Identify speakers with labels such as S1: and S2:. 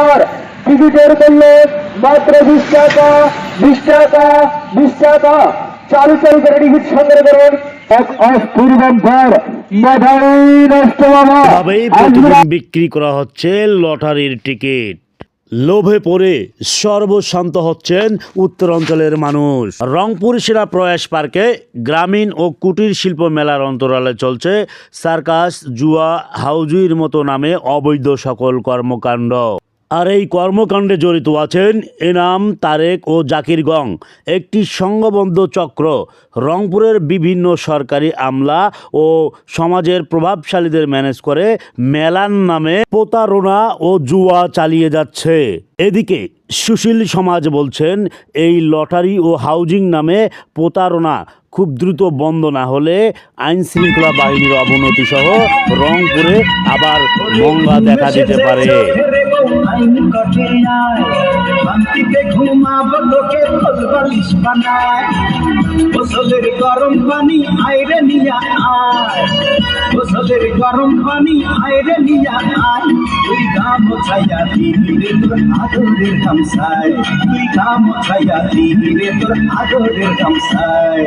S1: আর টিকিটের মূল্য মাত্র বিশ টাকা বিশ টাকা বিশ টাকা। চালু চালু করে টিকিট সংগ্রহ করুন। এক অস্থির
S2: প্রতিদিন বিক্রি করা হচ্ছে লটারির টিকিট। লোভে পড়ে সর্বশান্ত হচ্ছেন উত্তরাঞ্চলের মানুষ। রংপুর সেরা প্রয়াস পার্কে গ্রামীণ ও কুটির শিল্প মেলার অন্তরালে চলছে সার্কাস জুয়া হাউজুইর মতো নামে অবৈধ সকল কর্মকাণ্ড। আর এই কর্মকাণ্ডে জড়িত আছেন এনাম তারেক ও জাকির গং। একটি সংঘবদ্ধ চক্র, রংপুরের বিভিন্ন সরকারি আমলা ও সমাজের প্রভাবশালীদের ম্যানেজ করে মেলান নামে প্রতারণা ও জুয়া চালিয়ে যাচ্ছে। এদিকে সুশীল সমাজ বলছেন, এই লটারি ও হাউজিং নামে প্রতারণা খুব দ্রুত বন্ধ না হলে আইন শৃঙ্খলা বাহিনীর অবনতি সহ রংপুরে আবার মঙ্গা দেখা দিতে পারে।
S3: কঠে আয় শান্তিতে ঘুমাব, লোকে বালিশ বানায়। গোসলের গরম পানি আইরে নিয়া আয়। গোসলের গরম পানি আইরে নিয়া আয়। তুই গাম ছায়া দিদিরে তোর আদরের গামছায়। তুই গাম ছায়া দিদিরে তোর আদরের গামছায়।